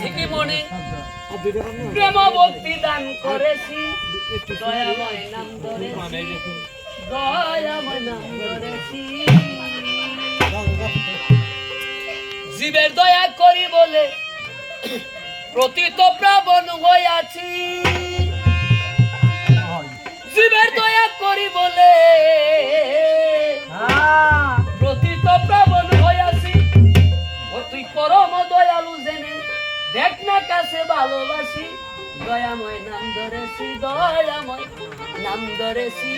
ঠিকই মনে প্রেম ভক্তি দান করেছি। দয়াময় নাম ধরেছি। দয়াময় নাম ধরেছি। জীবের দয়া করি বলে প্রতীত প্রাবণ হইয়াছি। জীবের দয়া করি বলে প্রতীত প্রাবণ হইয়াছি। ও তুই পরম দয়ালু জেনে দেখ না কাছে ভালোবাসি দয়াময় নাম ধরেছি দয়াময় নাম ধরেছি।